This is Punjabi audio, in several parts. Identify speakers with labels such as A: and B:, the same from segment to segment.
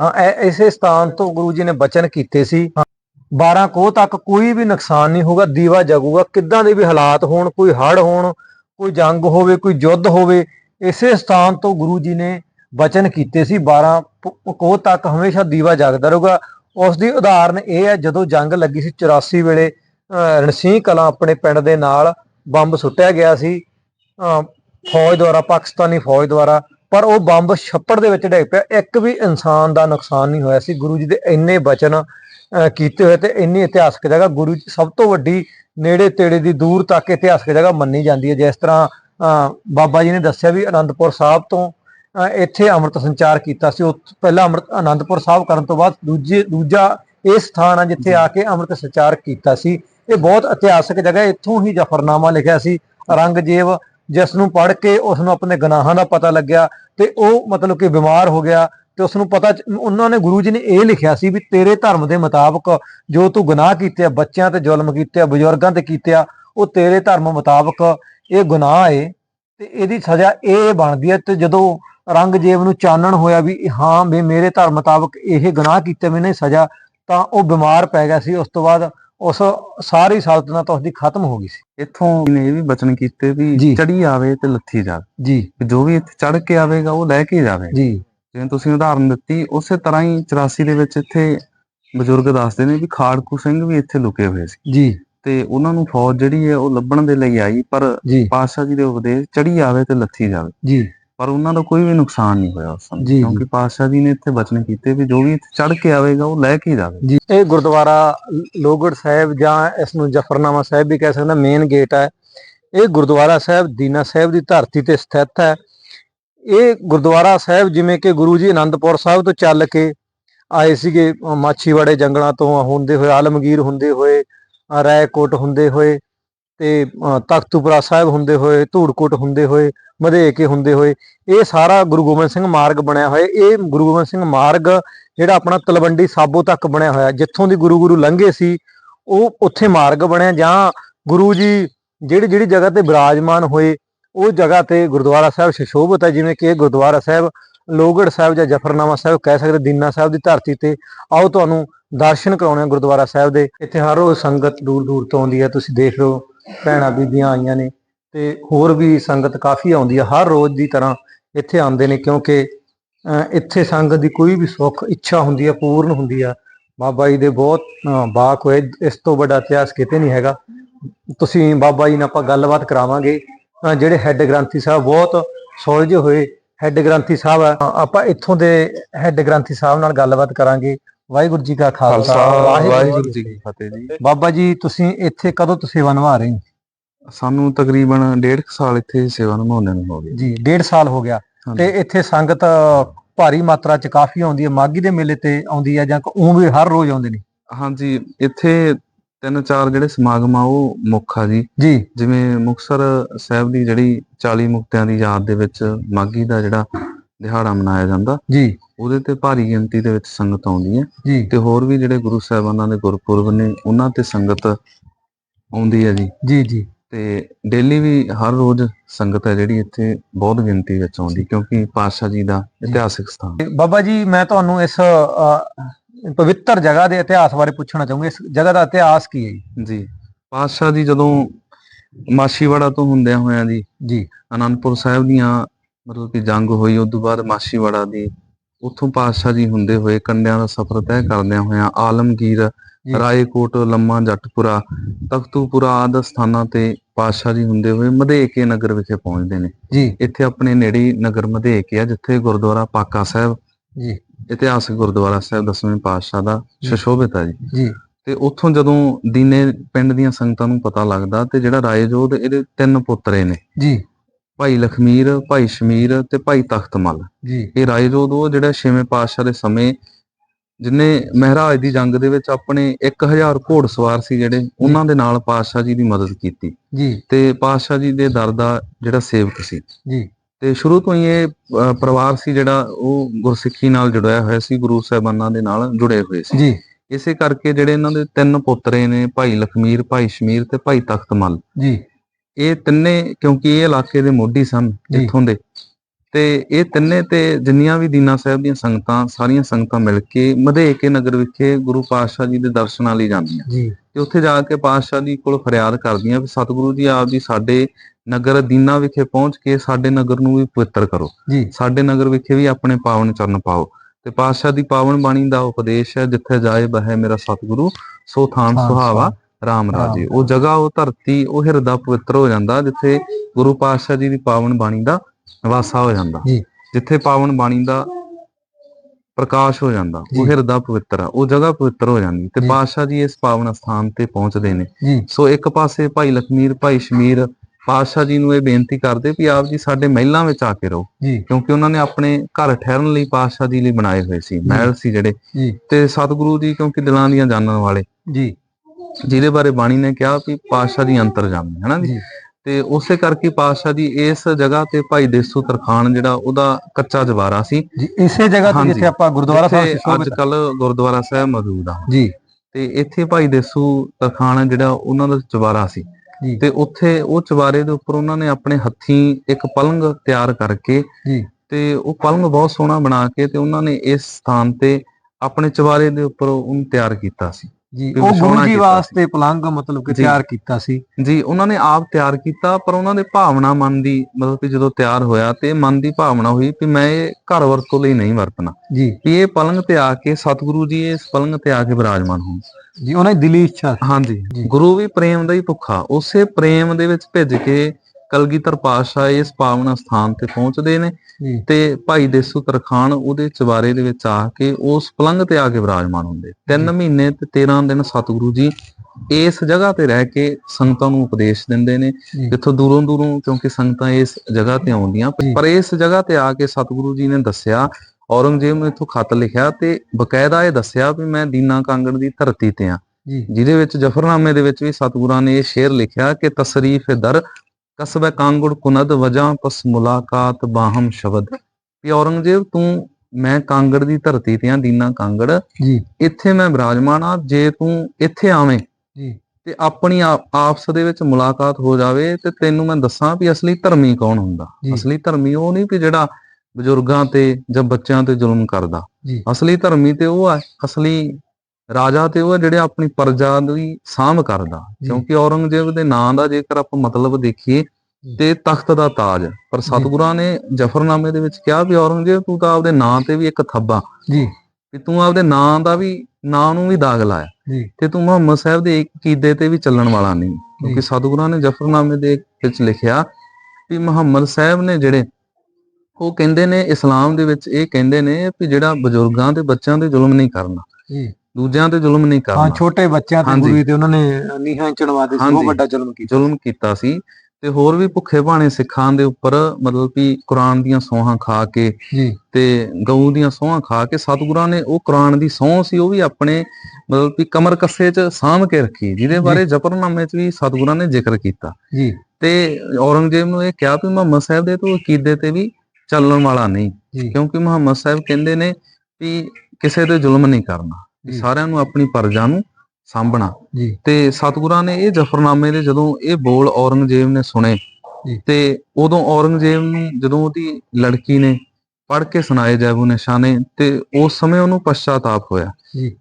A: ਹਾਂ ਐ- ਇਸੇ ਸਥਾਨ ਤੋਂ ਗੁਰੂ ਜੀ ਨੇ ਬਚਨ ਕੀਤੇ ਸੀ। 12 ਕੋਹ ਤੱਕ ਕੋਈ ਵੀ ਨੁਕਸਾਨ ਨਹੀਂ ਹੋਊਗਾ, ਦੀਵਾ ਜਗੂਗਾ, ਕਿੱਦਾਂ ਦੇ ਵੀ ਹਾਲਾਤ ਹੋਣ, ਕੋਈ ਹੜ੍ਹ ਹੋਣ, ਕੋਈ ਜੰਗ ਹੋਵੇ, ਕੋਈ ਯੁੱਧ ਹੋਵੇ, ਇਸੇ ਸਥਾਨ ਤੋਂ ਗੁਰੂ ਜੀ ਨੇ ਬਚਨ ਕੀਤੇ ਸੀ। 12 ਕੋਹ ਤੱਕ ਹਮੇਸ਼ਾ ਦੀਵਾ ਜਗਦਾ ਰਹੂਗਾ। ਉਸ ਦੀ ਉਦਾਹਰਨ ਇਹ ਹੈ, ਜਦੋਂ ਜੰਗ ਲੱਗੀ ਸੀ 84 ਵੇਲੇ, ਅਹ, ਰਣਸੀਂਹ ਕਲਾਂ ਆਪਣੇ ਪਿੰਡ ਦੇ ਨਾਲ ਬੰਬ ਸੁੱਟਿਆ ਗਿਆ ਸੀ। ਫੌਜ ਦੁਆਰਾ, ਪਾਕਿਸਤਾਨੀ ਫੌਜ ਦੁਆਰਾ। ਪਰ ਉਹ ਬੰਬ ਛੱਪੜ ਦੇ ਵਿੱਚ ਡਿੱਗ ਪਿਆ। ਇੱਕ ਵੀ ਇਨਸਾਨ ਦਾ ਨੁਕਸਾਨ ਨਹੀਂ ਹੋਇਆ ਸੀ। ਗੁਰੂ ਜੀ ਦੇ ਇੰਨੇ ਬਚਨ ਕੀਤੇ ਹੋਏ ਤੇ ਇੰਨੀ ਇਤਿਹਾਸਕ ਜਗ੍ਹਾ ਗੁਰੂ ਜੀ ਸਭ ਤੋਂ ਵੱਡੀ ਨੇੜੇ ਤੇੜੇ ਦੀ ਦੂਰ ਤੱਕ ਇਤਿਹਾਸਕ ਜਗ੍ਹਾ ਮੰਨੀ ਜਾਂਦੀ ਹੈ। ਜਿਸ ਤਰ੍ਹਾਂ ਬਾਬਾ ਜੀ ਨੇ ਦੱਸਿਆ ਵੀ ਅਨੰਦਪੁਰ ਸਾਹਿਬ ਤੋਂ ਇੱਥੇ ਅੰਮ੍ਰਿਤ ਸੰਚਾਰ ਕੀਤਾ ਸੀ। ਉਹ ਪਹਿਲਾਂ ਅੰਮ੍ਰਿਤ, ਅਨੰਦਪੁਰ ਸਾਹਿਬ ਕਰਨ ਤੋਂ ਬਾਅਦ ਦੂਜੇ, ਦੂਜਾ ਇਹ ਸਥਾਨ ਆ ਜਿੱਥੇ ਆ ਕੇ ਅੰਮ੍ਰਿਤ ਸੰਚਾਰ ਕੀਤਾ ਸੀ। ਇਹ ਬਹੁਤ ਇਤਿਹਾਸਕ ਜਗ੍ਹਾ ਇੱਥੋਂ ਹੀ ਜਫਰਨਾਮਾ ਲਿਖਿਆ ਸੀ। ਔਰੰਗਜ਼ੇਬ ਜਿਸ ਨੂੰ ਪੜ੍ਹ ਕੇ ਉਸ ਨੂੰ ਆਪਣੇ ਗੁਨਾਹਾਂ ਦਾ ਪਤਾ ਲੱਗਿਆ ਤੇ ਉਹ ਮਤਲਬ ਕਿ ਬਿਮਾਰ ਹੋ ਗਿਆ ਤੇ ਉਸ ਨੂੰ ਪਤਾ ਉਹਨਾਂ ਨੇ ਗੁਰੂ ਜੀ ਨੇ ਇਹ ਲਿਖਿਆ ਸੀ ਵੀ ਤੇਰੇ ਧਰਮ ਦੇ ਮੁਤਾਬਕ ਜੋ ਤੂੰ ਗੁਨਾਹ ਕੀਤੇ ਆ, ਬੱਚਿਆਂ ਤੇ ਜ਼ੁਲਮ ਕੀਤੇ ਆ, ਬਜ਼ੁਰਗਾਂ ਤੇ ਕੀਤੇ ਆ, ਉਹ ਤੇਰੇ ਧਰਮ ਮੁਤਾਬਕ ਇਹ ਗੁਨਾਹ ਏ ਤੇ ਇਹਦੀ ਸਜ਼ਾ ਇਹ ਬਣਦੀ ਹੈ ਤੇ ਜਦੋਂ ਔਰੰਗਜ਼ੇਬ ਨੂੰ ਚਾਨਣ ਹੋਇਆ ਵੀ ਹਾਂ ਵੀ ਮੇਰੇ ਧਰਮ ਮੁਤਾਬਕ ਇਹ ਗੁਨਾਹ ਕੀਤੇ, ਮੈਨੇ ਸਜ਼ਾ ਤਾਂ ਉਹ ਬਿਮਾਰ ਪੈ ਗਿਆ ਸੀ। ਉਸ ਤੋਂ ਬਾਅਦ ਉਸ ਸਾਰੀ ਸਲਤਨਤ ਉਸ ਦੀ ਖਤਮ ਹੋ ਗਈ ਸੀ।
B: ਇੱਥੋਂ ਨੇ ਇਹ ਵੀ ਬਚਨ ਕੀਤੇ। ਵੀ ਚੜੀ ਆਵੇ ਤੇ ਲੱਥੀ ਜਾਵੇ।
A: ਜੀ।
B: ਜੋ ਵੀ ਇੱਥੇ ਚੜ ਕੇ ਆਵੇਗਾ ਉਹ ਲੈ ਕੇ ਜਾਵੇ।
A: ਜੀ।
B: ਜਿਵੇਂ ਤੁਸੀਂ ਉਦਾਹਰਨ ਦਿੱਤੀ ਉਸੇ ਤਰ੍ਹਾਂ ਹੀ 84 ਦੇ ਵਿੱਚ ਇੱਥੇ ਬਜ਼ੁਰਗ ਦੱਸਦੇ ਨੇ ਵੀ ਖਾੜਕੂ ਸਿੰਘ ਵੀ ਇੱਥੇ ਲੁਕੇ ਹੋਏ ਸੀ।
A: ਜੀ।
B: ਤੇ ਉਹਨਾਂ ਨੂੰ ਫੌਜ ਜਿਹੜੀ ਹੈ ਉਹ ਲੱਭਣ ਦੇ ਲਈ ਆਈ ਪਰ ਪਾਤਸ਼ਾਹ ਜੀ ਦੇ ਉਪਦੇਸ਼ ਚੜੀ ਆਵੇ ਤੇ ਲੱਥੀ ਜਾਵੇ।
A: ਜੀ।
B: ਪਰ ਉਹਨਾਂ ਦਾ ਕੋਈ ਵੀ ਨੁਕਸਾਨ ਨਹੀਂ ਹੋਇਆ ਉਸ ਸਮੇਂ। ਕਿਉਂਕਿ ਪਾਤਸ਼ਾਹ ਜੀ ਨੇ ਇੱਥੇ ਬਚਨ ਕੀਤੇ ਵੀ ਜੋ ਵੀ ਇੱਥੇ ਚੜ ਕੇ ਆਵੇਗਾ ਉਹ ਲੈ ਕੇ ਜਾਵੇ
A: ਜੀ ਇਹ ਗੁਰਦੁਆਰਾ ਲੋਗੜ ਸਾਹਿਬ ਜਾਂ ਇਸ ਨੂੰ ਜਫਰਨਾਮਾ ਸਾਹਿਬ ਵੀ ਕਹਿ ਸਕਦੇ ਮੇਨ ਗੇਟ ਹੈ। ਇਹ ਗੁਰਦੁਆਰਾ ਸਾਹਿਬ ਦੀਨਾ ਸਾਹਿਬ ਦੀ ਧਰਤੀ ਤੇ ਸਥਿਤ ਹੈ। ਇਹ ਗੁਰਦੁਆਰਾ ਸਾਹਿਬ ਜਿਵੇਂ ਕਿ ਗੁਰੂ ਜੀ ਆਨੰਦਪੁਰ ਸਾਹਿਬ ਤੋਂ ਚੱਲ ਕੇ ਆਏ ਸੀਗੇ ਮਾਛੀਵਾੜੇ ਜੰਗਲਾਂ ਤੋਂ ਹੁੰਦੇ ਹੋਏ ਆਲਮਗੀਰ ਹੁੰਦੇ ਹੋਏ ਰਾਏਕੋਟ ਹੁੰਦੇ ਹੋਏ ਤੇ ਤਖਤੂਪੁਰਾ ਸਾਹਿਬ ਹੁੰਦੇ ਹੋਏ, ਧੂੜਕੋਟ ਹੁੰਦੇ ਹੋਏ, ਮਧੇਕੇ ਹੁੰਦੇ ਹੋਏ, ਇਹ ਸਾਰਾ ਗੁਰੂ ਗੋਬਿੰਦ ਸਿੰਘ ਮਾਰਗ ਬਣਿਆ ਹੋਇਆ। ਇਹ ਗੁਰੂ ਗੋਬਿੰਦ ਸਿੰਘ ਮਾਰਗ ਜਿਹੜਾ ਆਪਣਾ ਤਲਵੰਡੀ ਸਾਬੋ ਤੱਕ ਬਣਿਆ ਹੋਇਆ। ਜਿੱਥੋਂ ਦੀ ਗੁਰੂ ਗੁਰੂ ਲੰਘੇ ਸੀ, ਉਹ ਉੱਥੇ ਮਾਰਗ ਬਣਿਆ ਜਾਂ ਗੁਰੂ ਜੀ ਜਿਹੜੀ ਜਿਹੜੀ ਜਗ੍ਹਾ ਤੇ ਬਿਰਾਜਮਾਨ ਹੋਏ, ਉਹ ਜਗ੍ਹਾ ਤੇ ਗੁਰਦੁਆਰਾ ਸਾਹਿਬ ਸ਼ਸ਼ੋਭਤ ਹੈ, ਜਿਵੇਂ ਕਿ ਇਹ ਗੁਰਦੁਆਰਾ ਸਾਹਿਬ ਲੋਗੜ ਸਾਹਿਬ ਜਾਂ ਜਫਰਨਾਮਾ ਸਾਹਿਬ ਕਹਿ ਸਕਦੇ, ਦੀਨਾ ਸਾਹਿਬ ਦੀ ਧਰਤੀ ਤੇ। ਆਓ ਤੁਹਾਨੂੰ ਦਰਸ਼ਨ ਕਰਾਉਣੇ ਆ ਗੁਰਦੁਆਰਾ ਸਾਹਿਬ ਦੇ। ਇੱਥੇ ਹਰ ਰੋਜ਼ ਸੰਗਤ ਦੂਰ ਦੂਰ ਤੋਂ ਆਉਂਦੀ ਹੈ, ਤੁਸੀਂ ਦੇਖ ਲਓ। ਭੈਣਾਂ ਬੀਬੀਆਂ ਆਈਆਂ ਨੇ ਤੇ ਹੋਰ ਵੀ ਸੰਗਤ ਕਾਫੀ ਆਉਂਦੀ ਹੈ ਹਰ ਰੋਜ਼ ਦੀ ਤਰ੍ਹਾਂ ਇੱਥੇ ਆਉਂਦੇ ਨੇ ਕਿਉਂਕਿ, ਅਹ, ਇੱਥੇ ਸੰਗਤ ਦੀ ਕੋਈ ਵੀ ਸੁੱਖ, ਇੱਛਾ ਹੁੰਦੀ ਹੈ ਪੂਰਨ ਹੁੰਦੀ ਆ। ਬਾਬਾ ਜੀ ਦੇ ਬਹੁਤ, ਅਹ, ਬਾਕ ਹੋਏ, ਇਸ ਤੋਂ ਵੱਡਾ ਇਤਿਹਾਸ ਕਿਤੇ ਨਹੀਂ ਹੈਗਾ। ਤੁਸੀਂ ਬਾਬਾ ਜੀ ਨਾਲ ਆਪਾਂ ਗੱਲਬਾਤ ਕਰਾਵਾਂਗੇ। ਜਿਹੜੇ ਹੈੱਡ ਗ੍ਰੰਥੀ ਸਾਹਿਬ ਬਹੁਤ ਸੁਲਝੇ ਹੋਏ ਹੈੱਡ ਗ੍ਰੰਥੀ ਸਾਹਿਬ ਆਪਾਂ ਇੱਥੋਂ ਦੇ ਹੈੱਡ ਗ੍ਰੰਥੀ ਸਾਹਿਬ ਨਾਲ ਗੱਲਬਾਤ ਕਰਾਂਗੇ। ਵਾਹਿਗੁਰੂ ਜੀ ਕਾ ਖਾਲਸਾ
B: ਵਾਹਿਗੁਰੂ ਜੀ ਕੀ ਫਤਿਹ ਜੀ।
A: ਬਾਬਾ ਜੀ ਤੁਸੀਂ ਇੱਥੇ ਕਦੋਂ ਤੋਂ ਸੇਵਾ ਨਿਭਾ ਰਹੇ ਹੋ?
B: ਸਾਨੂੰ ਤਕਰੀਬਨ ਡੇਢ ਕੁ ਸਾਲ ਇੱਥੇ ਸੇਵਾ ਨਿਭਾਉਂਦੇ ਨੂੰ ਹੋ ਗਏ
A: ਜੀ ਡੇਢ ਸਾਲ ਹੋ ਗਿਆ। ਤੇ ਇੱਥੇ ਸੰਗਤ ਭਾਰੀ ਮਾਤਰਾ ਚ ਕਾਫੀ ਆਉਂਦੀ ਹੈ। ਮਾਗੀ ਦੇ ਮੇਲੇ ਤੇ ਆਉਂਦੀ ਹੈ ਜਾਂ ਉਹ ਵੀ ਹਰ ਰੋਜ਼ ਆਉਂਦੇ ਨੇ?
B: ਹਾਂਜੀ ਇੱਥੇ ਤਿੰਨ ਚਾਰ ਜਿਹੜੇ ਸਮਾਗਮ ਆ ਉਹ ਮੁੱਖ ਆ ਜੀ।
A: ਜੀ।
B: ਜਿਵੇਂ ਮੁਕਤਸਰ ਸਾਹਿਬ ਦੀ ਜਿਹੜੀ 40 ਮੁਕਤਿਆਂ ਦੀ ਯਾਦ ਦੇ ਵਿੱਚ ਮਾਗੀ ਦਾ ਜਿਹੜਾ ਦਿਹਾੜਾ ਮਨਾਇਆ ਜਾਂਦਾ।
A: ਜੀ।
B: ਉਹਦੇ ਤੇ ਭਾਰੀ ਗਿਣਤੀ ਦੇ ਵਿੱਚ ਸੰਗਤ ਆਉਂਦੀ ਹੈ।
A: ਜੀ।
B: ਤੇ ਹੋਰ ਵੀ ਜਿਹੜੇ ਗੁਰੂ ਸਾਹਿਬਾਨਾਂ ਦੇ ਗੁਰਪੁਰਬ ਨੇ ਉਹਨਾਂ ਤੇ ਸੰਗਤ ਆਉਂਦੀ ਹੈ ਜੀ।
A: ਜੀ ਜੀ।
B: ਤੇ ਡੇਲੀ ਵੀ ਹਰ ਰੋਜ਼ ਸੰਗਤ ਹੈ ਜਿਹੜੀ ਇੱਥੇ ਬਹੁਤ ਗਿਣਤੀ ਵਿੱਚ ਆਉਂਦੀ ਕਿਉਂਕਿ ਪਾਤਸ਼ਾਹ ਜੀ ਦਾ ਇਤਿਹਾਸਿਕ ਸਥਾਨ
A: ਤੇ ਬਾਬਾ ਜੀ ਮੈਂ ਤੁਹਾਨੂੰ ਇਸ ਪਵਿੱਤਰ ਜਗ੍ਹਾ ਦੇ ਇਤਿਹਾਸ ਬਾਰੇ ਪੁੱਛਣਾ ਚਾਹੂੰਗਾ। ਇਸ ਜਗ੍ਹਾ ਦਾ ਇਤਿਹਾਸ ਕੀ ਹੈ ਜੀ?
B: ਪਾਤਸ਼ਾਹ ਜੀ ਜਦੋਂ ਮਾਛੀਵਾੜਾ ਤੋਂ ਹੁੰਦਿਆਂ ਹੋਇਆਂ ਜੀ
A: ਜੀ।
B: ਅਨੰਦਪੁਰ ਸਾਹਿਬ ਦੀਆਂ ਮਤਲਬ ਕਿ ਜੰਗ ਹੋਈ ਉਸ ਤੋਂ ਬਾਅਦ ਮਾਛੀਵਾੜਾ ਦੀ। ਉੱਥੋਂ ਪਾਤਸ਼ਾਹ ਜੀ ਹੁੰਦੇ ਹੋਏ ਕੰਡਿਆਂ ਦਾ ਸਫ਼ਰ ਤੈਅ ਕਰਦਿਆਂ ਹੋਇਆਂ ਆਲਮਗੀਰ। ਰਾਏਕੋਟ ਲੰਮਾ ਜੱਟਪੁਰਾ ਤਖਤੂਪੁਰਾ ਆਦਿ ਸਥਾਨਾਂ ਤੇ ਪਾਤਸ਼ਾਹ ਜੀ ਹੁੰਦੇ ਹੋਏ ਮਧੇਕੇ ਨਗਰ ਵਿਖੇ ਪਹੁੰਚਦੇ ਨੇ।
A: ਜੀ।
B: ਇੱਥੇ ਆਪਣੇ ਨੇੜੇ ਨਗਰ ਮਧੇਕੇ ਆ ਜਿੱਥੇ ਗੁਰਦੁਆਰਾ ਪਾਕਾ ਸਾਹਿਬ
A: ਜੀ।
B: ਇਤਿਹਾਸਕ ਗੁਰਦੁਆਰਾ ਸਾਹਿਬ ਦਸਵੇਂ ਪਾਤਸ਼ਾਹ ਦਾ। ਸ਼ਸ਼ੋਭਿਤ ਹੈ ਜੀ।
A: ਜੀ।
B: ਤੇ ਉੱਥੋਂ ਜਦੋਂ ਦੀਨੇ ਪਿੰਡ ਦੀਆਂ ਸੰਗਤਾਂ ਨੂੰ ਪਤਾ ਲੱਗਦਾ ਤੇ ਜਿਹੜਾ ਰਾਏਜੋਧ ਇਹਦੇ ਤਿੰਨ ਪੁੱਤਰੇ ਨੇ।
A: ਜੀ।
B: ਭਾਈ ਲਖਮੀਰ ਭਾਈ ਸ਼ਮੀਰ ਤੇ ਭਾਈ ਤਖਤਮਲ।
A: ਜੀ।
B: ਇਹ ਰਾਏਜੋਧ ਉਹ ਜਿਹੜਾ ਛੇਵੇਂ ਪਾਤਸ਼ਾਹ ਦੇ ਸਮੇਂ ਜਿਨੇ ਮਹਿਰਾਜ ਦੀ ਜੰਗ ਦੇ ਵਿੱਚ ਆਪਣੇ 1000 ਘੋੜਸਵਾਰ ਸੀ ਜਿਹੜੇ ਉਹਨਾਂ ਦੇ ਨਾਲ ਪਾਤਸ਼ਾਹ ਜੀ ਦੀ ਮਦਦ ਕੀਤੀ।
A: ਜੀ।
B: ਤੇ ਪਾਤਸ਼ਾਹ ਜੀ ਦੇ ਦਰ ਦਾ ਜਿਹੜਾ ਸੇਵਕ ਸੀ।
A: ਜੀ।
B: ਤੇ ਸ਼ੁਰੂ ਤੋਂ ਹੀ ਇਹ ਪਰਿਵਾਰ ਸੀ ਜਿਹੜਾ ਉਹ ਗੁਰਸਿੱਖੀ ਨਾਲ ਜੁੜਿਆ ਹੋਇਆ ਸੀ ਗੁਰੂ ਸਾਹਿਬਾਨਾਂ ਦੇ ਨਾਲ ਜੁੜੇ ਹੋਏ ਸੀ।
A: ਜੀ।
B: ਇਸੇ ਕਰਕੇ ਜਿਹੜੇ ਇਹਨਾਂ ਦੇ ਤਿੰਨ ਪੁੱਤਰੇ ਨੇ ਭਾਈ ਲਖਮੀਰ ਭਾਈ ਸ਼ਮੀਰ ਤੇ ਭਾਈ ਤਖਤਮਲ।
A: ਜੀ।
B: ਇਹ ਤਿੰਨੇ ਕਿਉਂਕਿ ਇਹ ਇਲਾਕੇ ਦੇ ਮੋਢੀ ਸਨ। ਇੱਥੋਂ ਦੇ। ਤੇ ਇਹ ਤਿੰਨੇ ਤੇ ਜਿੰਨੀਆਂ ਵੀ ਦੀਨਾ ਸਾਹਿਬ ਦੀਆਂ ਸੰਗਤਾਂ ਸਾਰੀਆਂ ਸੰਗਤਾਂ ਮਿਲ ਕੇ ਮਧੇਕੇ ਨਗਰ ਵਿਖੇ ਗੁਰੂ ਪਾਤਸ਼ਾਹ ਜੀ ਦੇ ਦਰਸ਼ਨਾਂ ਲਈ ਜਾਂਦੀਆਂ।
A: ਜੀ।
B: ਤੇ ਉੱਥੇ ਜਾ ਕੇ ਪਾਤਸ਼ਾਹ ਜੀ ਕੋਲ ਫਰਿਆਦ ਕਰਦੀਆਂ ਵੀ ਸਤਿਗੁਰੂ ਜੀ ਆਪ ਜੀ ਸਾਡੇ ਨਗਰ ਦੀਨਾ ਵਿਖੇ ਪਹੁੰਚ ਕੇ ਸਾਡੇ ਨਗਰ ਨੂੰ ਵੀ ਪਵਿੱਤਰ ਕਰੋ। ਸਾਡੇ ਨਗਰ ਵਿਖੇ ਵੀ ਆਪਣੇ ਪਾਵਨ ਚਰਨ ਪਾਓ। ਤੇ ਪਾਤਸ਼ਾਹ ਦੀ ਪਾਵਨ ਬਾਣੀ ਦਾ ਉਪਦੇਸ਼ ਹੈ ਜਿੱਥੇ ਜਾਏ ਬਹਿ ਮੇਰਾ ਸਤਿਗੁਰੂ ਸੋ ਥਾਨ ਸੁਹਾਵਾ। ਰਾਮ ਰਾਜੇ। ਉਹ ਜਗ੍ਹਾ ਉਹ ਧਰਤੀ ਉਹ ਹਿਰਦਾ ਪਵਿੱਤਰ ਹੋ ਜਾਂਦਾ ਜਿੱਥੇ ਗੁਰੂ ਪਾਤਸ਼ਾਹ ਜੀ ਦੀ ਪਾਵਨ ਬਾਣੀ ਦਾ ਵਾਸਾ ਹੋ ਜਾਂਦਾ। ਜਿੱਥੇ ਪਾਵਨ ਬਾਣੀ ਦਾ ਪ੍ਰਕਾਸ਼ ਹੋ ਜਾਂਦਾ ਉਹ। ਹਿਰਦਾ ਪਵਿੱਤਰ ਆ ਉਹ ਜਗ੍ਹਾ ਪਵਿੱਤਰ ਹੋ ਜਾਂਦੀ। ਤੇ। ਪਾਤਸ਼ਾਹ ਜੀ ਇਸ ਪਾਵਨ ਸਥਾਨ ਤੇ ਪਹੁੰਚਦੇ ਨੇ। ਸੋ ਇੱਕ ਪਾਸੇ ਭਾਈ ਲਖਮੀਰ ਭਾਈ ਸ਼ਮੀਰ ਪਾਤਸ਼ਾਹ ਜੀ ਨੂੰ ਇਹ ਬੇਨਤੀ ਕਰਦੇ ਵੀ ਆਪ ਜੀ ਸਾਡੇ ਮਹਿਲਾਂ ਵਿੱਚ ਆ ਕੇ ਰਹੋ। ਕਿਉਂਕਿ ਉਹਨਾਂ ਨੇ ਆਪਣੇ ਘਰ ਠਹਿਰਨ ਲਈ ਪਾਤਸ਼ਾਹ ਜੀ ਲਈ ਬਣਾਏ ਹੋਏ ਸੀ। ਮਹਿਲ ਸੀ ਜਿਹੜੇ। ਤੇ ਸਤਿਗੁਰੂ ਜੀ ਕਿਉਂਕਿ ਦਿਲਾਂ ਦੀਆਂ ਜਾਣਨ ਵਾਲੇ।
A: ਜੀ।
B: ਜਿਹਦੇ ਬਾਰੇ ਬਾਣੀ ਨੇ ਕਿਹਾ ਵੀ ਪਾਤਸ਼ਾਹ ਦੀ ਅੰਤਰਜਾਮੀ ਹੈ ਨਾ ਜੀ? ਤੇ ਉਸੇ ਕਰਕੇ ਪਾਤਸ਼ਾਹ ਜੀ ਇਸ ਜਗ੍ਹਾ ਤੇ ਭਾਈ ਦੇਸੂ ਤਰਖਾਨ ਜਿਹੜਾ ਉਹਦਾ ਕੱਚਾ ਜਵਾਰਾ ਸੀ।
A: ਜੀ ਇਸੇ ਜਗ੍ਹਾ ਤੇ। ਜਿੱਥੇ ਆਪਾਂ ਗੁਰਦੁਆਰਾ ਸਾਹਿਬ
B: ਅੱਜ ਕੱਲ ਗੁਰਦੁਆਰਾ ਸਾਹਿਬ ਮੌਜੂਦ ਆ।
A: ਜੀ।
B: ਤੇ ਇੱਥੇ ਭਾਈ ਦੇਸੂ ਤਰਖਾਨ ਜਿਹੜਾ ਉਹਨਾਂ ਦਾ ਚਵਾਰਾ ਸੀ। ਤੇ ਉੱਥੇ ਉਹ ਚਵਾਰੇ ਦੇ ਉੱਪਰ ਉਹਨਾਂ ਨੇ ਆਪਣੇ ਹੱਥੀਂ ਇੱਕ ਪਲੰਗ ਤਿਆਰ ਕਰਕੇ
A: ਜੀ।
B: ਤੇ ਉਹ ਪਲੰਗ ਬਹੁਤ ਸੋਹਣਾ ਬਣਾ ਕੇ ਤੇ ਉਹਨਾਂ ਨੇ ਇਸ ਸਥਾਨ ਤੇ ਆਪਣੇ ਚਵਾਰੇ ਦੇ ਉੱਪਰ ਉਹਨੂੰ ਤਿਆਰ ਕੀਤਾ ਸੀ।
A: ਜੀ ਉਹ ਗੁਰੂ ਜੀ ਵਾਸਤੇ ਪਲੰਗ ਮਤਲਬ ਕਿ। ਤਿਆਰ ਕੀਤਾ ਸੀ
B: ਜੀ ਉਹਨਾਂ ਨੇ ਆਪ ਤਿਆਰ ਕੀਤਾ ਪਰ ਉਹਨਾਂ ਦੇ ਭਾਵਨਾ ਮਨ ਦੀ ਮਤਲਬ ਕਿ ਜਦੋਂ ਤਿਆਰ ਹੋਇਆ ਤੇ ਮਨ ਦੀ ਭਾਵਨਾ ਹੋਈ ਕਿ ਮੈਂ ਇਹ ਘਰ ਵਰਤੋਂ ਲਈ ਨਹੀਂ ਵਰਤਣਾ
A: ਜੀ
B: ਵੀ ਇਹ ਪਲੰਗ ਤੇ ਆ ਕੇ ਸਤਿਗੁਰੂ ਜੀ ਇਸ ਪਲੰਗ ਤੇ ਆ ਕੇ ਬਿਰਾਜਮਾਨ ਹੋਣ
A: ਜੀ ਉਹਨਾਂ ਦੀ ਦਿਲੀ ਇੱਛਾ।
B: ਹਾਂਜੀ। ਗੁਰੂ ਵੀ ਪ੍ਰੇਮ ਦਾ ਹੀ ਭੁੱਖਾ ਉਸੇ ਪ੍ਰੇਮ ਦੇ ਵਿੱਚ ਭਿੱਜ ਕੇ ਕਲਗੀਧਰ ਪਾਤਸ਼ਾਹ ਇਸ ਪਾਵਨ ਸਥਾਨ ਤੇ ਪਹੁੰਚਦੇ ਨੇ ਤੇ ਭਾਈ ਦੇਸੂ ਤਰਖਾਨ ਉਹਦੇ ਚਵਾਰੇ ਦੇ ਵਿੱਚ ਆ ਕੇ ਉਸ ਪਲੰਗ ਤੇ ਆ ਕੇ ਵਿਰਾਜਮਾਨ ਹੁੰਦੇ। ਤਿੰਨ
A: ਜੀ।
B: ਮਹੀਨੇ ਤੇ 13 ਦਿਨ ਸਤਿਗੁਰੂ ਜੀ ਇਸ ਜਗ੍ਹਾ ਤੇ ਰਹਿ ਕੇ ਸੰਗਤਾਂ ਨੂੰ ਉਪਦੇਸ਼ ਦਿੰਦੇ ਨੇ। ਜਿੱਥੋਂ ਦੂਰੋਂ ਦੂਰੋਂ ਕਿਉਂਕਿ ਸੰਗਤਾਂ ਇਸ ਜਗ੍ਹਾ ਤੇ ਆਉਂਦੀਆਂ। ਪਰ ਇਸ ਜਗ੍ਹਾ ਤੇ ਆ ਕੇ ਸਤਿਗੁਰੂ ਜੀ ਨੇ ਦੱਸਿਆ ਔਰੰਗਜ਼ੇਬ ਨੂੰ ਇੱਥੋਂ ਖੱਤ ਲਿਖਿਆ ਤੇ ਬਕਾਇਦਾ ਇਹ ਦੱਸਿਆ ਵੀ ਮੈਂ ਦੀਨਾ ਕਾਂਗੜ ਦੀ ਧਰਤੀ ਤੇ ਆ। ਜਿਹਦੇ ਵਿੱਚ ਜਫਰਨਾਮੇ ਦੇ ਵਿੱਚ ਵੀ ਸਤਿਗੁਰਾਂ ਨੇ ਇਹ ਸ਼ੇਰ ਲਿਖਿਆ ਕਿ ਤਸਰੀਫ ਦਰ ਕਸਬੇ ਕਾਂਗੜ ਕੁਨਦ ਵਜਾ ਪਸ ਮੁਲਾਕਾਤ ਬਾਹਮ ਸ਼ਬਦ। ਵੀ ਔਰੰਗਜ਼ੇਬ ਤੂੰ ਮੈਂ ਕਾਂਗੜ ਦੀ ਧਰਤੀ ਤੇ ਆ ਦੀਨਾ ਕਾਂਗੜ।
A: ਜੀ।
B: ਇੱਥੇ ਮੈਂ ਬਿਰਾਜਮਾਨ ਆ ਜੇ ਤੂੰ ਇੱਥੇ ਆਵੇਂ
A: ਜੀ।
B: ਤੇ ਆਪਣੀ ਆਪ- ਆਪਸ ਦੇ ਵਿੱਚ ਮੁਲਾਕਾਤ ਹੋ ਜਾਵੇ ਤੇ ਤੈਨੂੰ ਮੈਂ ਦੱਸਾਂ ਵੀ ਅਸਲੀ ਧਰਮੀ ਕੌਣ ਹੁੰਦਾ। ਅਸਲੀ ਧਰਮੀ ਉਹ ਨਹੀਂ ਵੀ ਜਿਹੜਾ ਬਜ਼ੁਰਗਾਂ ਤੇ ਜਾਂ ਬੱਚਿਆਂ ਤੇ ਜ਼ੁਲਮ ਕਰਦਾ। ਅਸਲੀ ਧਰਮੀ ਤੇ ਉਹ ਹੈ ਅਸਲੀ ਰਾਜਾ ਤੇ ਉਹ ਜਿਹੜੇ ਆਪਣੀ ਪ੍ਰਜਾ ਦੀ ਸਾਂਭ ਕਰਦਾ। ਕਿਉਂਕਿ ਔਰੰਗਜ਼ੇਬ ਦੇ ਨਾਂ ਦਾ ਜੇਕਰ ਆਪਾਂ ਮਤਲਬ ਦੇਖੀਏ। ਤੇ ਤਖਤ ਦਾ ਤਾਜ। ਪਰ ਸਤਿਗੁਰਾਂ ਨੇ ਜਫਰਨਾਮੇ ਦੇ ਵਿੱਚ ਕਿਹਾ ਵੀ ਔਰੰਗਜ਼ੇਬ ਤੂੰ ਤਾਂ ਆਪਦੇ ਨਾਂ ਤੇ ਵੀ ਇੱਕ ਥੱਬਾ।
A: ਜੀ।
B: ਵੀ ਤੂੰ ਆਪਦੇ ਨਾਂ ਦਾ ਵੀ ਨਾਂ ਨੂੰ ਵੀ ਦਾਗ ਲਾਇਆ।
A: ਜੀ।
B: ਤੇ ਤੂੰ ਮੁਹੰਮਦ ਸਾਹਿਬ ਦੇ ਕੀਦੇ ਤੇ ਵੀ ਚੱਲਣ ਵਾਲਾ ਨਹੀਂ। ਕਿਉਂਕਿ ਸਤਿਗੁਰਾਂ ਨੇ ਜਫਰਨਾਮੇ ਦੇ ਵਿੱਚ ਲਿਖਿਆ ਵੀ ਮੁਹੰਮਦ ਸਾਹਿਬ ਨੇ ਜਿਹੜੇ ਉਹ ਕਹਿੰਦੇ ਨੇ ਇਸਲਾਮ ਦੇ ਵਿੱਚ ਇਹ ਕਹਿੰਦੇ ਨੇ ਵੀ ਜਿਹੜਾ ਬਜ਼ੁਰਗਾਂ ਤੇ ਬੱਚਿਆਂ ਤੇ ਜ਼ੁਲਮ ਨਹੀਂ ਕਰਨਾ।
A: ਜੀ।
B: ਦੂਜਿਆਂ ਤੇ ਜ਼ੁਲਮ ਨਹੀਂ
A: ਹਾਂ
B: ਕਰਨਾ
A: ਛੋਟੇ ਬੱਚਿਆਂ ਤੇ। ਗੁਰੂ ਤੇ ਉਹਨਾਂ ਨੇ ਨੀਹਾਂ ਚੜਵਾ ਦੇ ਸੀ ਉਹ। ਵੱਡਾ ਜ਼ੁਲਮ ਕੀਤਾ।
B: ਜ਼ੁਲਮ ਕੀਤਾ ਸੀ ਤੇ ਹੋਰ ਵੀ ਭੁੱਖੇ ਭਾਣੇ ਸਿੱਖਾਂ ਦੇ ਉੱਪਰ ਮਤਲਬ ਵੀ ਕੁਰਾਨ ਦੀਆਂ ਸੌਹਾਂ ਖਾ ਕੇ
A: ਜੀ।
B: ਤੇ ਗਊ ਦੀਆਂ ਸੌਹਾਂ ਖਾ ਕੇ ਸਤਿਗੁਰਾਂ ਨੇ ਉਹ ਕੁਰਾਨ ਦੀ ਸੌਂ ਸੀ ਉਹ ਵੀ ਆਪਣੇ ਮਤਲਬ ਵੀ ਕਮਰ ਕੱਸੇ 'ਚ ਸਾਂਭ ਕੇ ਰੱਖੀ ਜਿਹਦੇ ਬਾਰੇ ਜਫਰਨਾਮੇ 'ਚ ਵੀ ਸਤਿਗੁਰਾਂ ਨੇ ਜ਼ਿਕਰ ਕੀਤਾ।
A: ਜੀ।
B: ਤੇ ਔਰੰਗਜ਼ੇਬ ਨੂੰ ਇਹ ਕਿਹਾ ਵੀ ਮੁਹੰਮਦ ਸਾਹਿਬ ਦੇ ਤੋਂ ਅਕੀਦੇ ਤੇ ਵੀ ਚੱਲਣ ਵਾਲਾ ਨਹੀਂ ਕਿਉਂਕਿ ਮੁਹੰਮਦ ਸਾਹਿਬ ਕਹਿੰਦੇ ਨੇ ਵੀ ਕਿਸੇ ਤੇ ਜ਼ੁਲਮ ਨਹੀਂ ਕਰਨਾ। ਸਾਰਿਆਂ ਨੂੰ ਆਪਣੀ ਪਰਜਾ ਨੂੰ ਸਾਂਭਣਾ। ਤੇ ਸਤਿਗੁਰਾਂ ਨੇ ਇਹ ਜਫਰਨਾਮੇ ਦੇ ਜਦੋਂ ਇਹ ਬੋਲ ਔਰੰਗਜ਼ੇਬ ਨੇ ਸੁਣੇ। ਤੇ ਉਦੋਂ ਔਰੰਗਜ਼ੇਬ ਨੂੰ ਜਦੋਂ ਉਹਦੀ ਲੜਕੀ ਨੇ ਪੜ੍ਹ ਕੇ ਸੁਣਾਏ ਜੈਬੂ ਨਿਸ਼ਾਨੇ ਤੇ ਉਸ ਸਮੇਂ ਉਹਨੂੰ ਪਛਤਾਤਾਪ ਹੋਇਆ।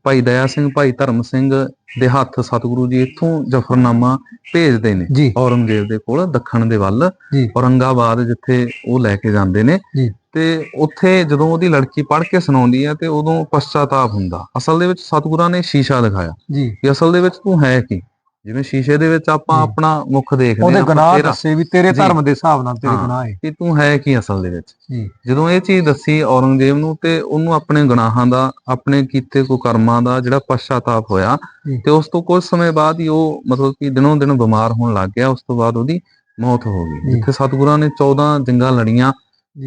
B: ਭਾਈ ਦਇਆ ਸਿੰਘ ਭਾਈ ਧਰਮ ਸਿੰਘ ਦੇ ਹੱਥ ਸਤਿਗੁਰੂ ਜੀ ਇੱਥੋਂ ਜਫਰਨਾਮਾ ਭੇਜਦੇ ਨੇ ਔਰੰਗਜ਼ੇਬ ਦੇ ਕੋਲ ਦੱਖਣ ਦੇ ਵੱਲ। ਔਰੰਗਾਬਾਦ ਜਿੱਥੇ ਉਹ ਲੈ ਕੇ ਜਾਂਦੇ ਨੇ। ਤੇ ਉੱਥੇ ਜਦੋਂ ਉਹਦੀ ਲੜਕੀ ਪੜ੍ਹ ਕੇ ਸੁਣਾਉਂਦੀ ਹੈ ਤੇ ਉਦੋਂ ਪਛਤਾਤਾਪ ਹੁੰਦਾ ਅਸਲ ਦੇ ਵਿੱਚ ਸਤਿਗੁਰਾਂ ਨੇ ਸ਼ੀਸ਼ਾ ਦਿਖਾਇਆ
A: ਜੀ
B: ਕਿ ਅਸਲ ਦੇ ਵਿੱਚ ਤੂੰ ਹੈ ਕੀ ਜਿਵੇਂ ਸ਼ੀਸ਼ੇ ਦੇ ਵਿੱਚ ਆਪਾਂ। ਆਪਣਾ ਮੁਖ ਦੇਖਦੇ
A: ਉਹਦੇ
B: ਹਾਂ ਆਪਾਂ
A: ਗੁਨਾਹ ਦੱਸੇ ਵੀ ਤੇਰੇ। ਧਰਮ ਦੇ ਹਿਸਾਬ ਨਾਲ ਤੇਰੇ। ਗੁਨਾਹ ਹੈ
B: ਕਿ ਤੂੰ ਹੈ ਕੀ ਅਸਲ ਦੇ ਵਿੱਚ ਜਦੋਂ ਇਹ ਚੀਜ਼ ਦੱਸੀ ਔਰੰਗਜ਼ੇਬ ਨੂੰ ਤੇ ਉਹਨੂੰ ਆਪਣੇ ਗੁਨਾਹਾਂ ਦਾ ਆਪਣੇ ਕੀਤੇ ਕੋ ਕਰਮਾਂ ਦਾ ਜਿਹੜਾ ਪਛਤਾਤਾਪ ਹੋਇਆ। ਤੇ ਉਸ ਤੋਂ ਕੁਝ ਸਮੇਂ ਬਾਅਦ ਹੀ ਉਹ ਮਤਲਬ ਕਿ ਦਿਨੋਂ ਦਿਨ ਬਿਮਾਰ ਹੋਣ ਲੱਗ ਗਿਆ ਉਸ ਤੋਂ ਬਾਅਦ ਉਹਦੀ ਮੌਤ ਹੋ ਗਈ। ਜਿੱਥੇ ਸਤਿਗੁਰਾਂ ਨੇ 14 ਜੰਗਾਂ ਲੜੀਆਂ।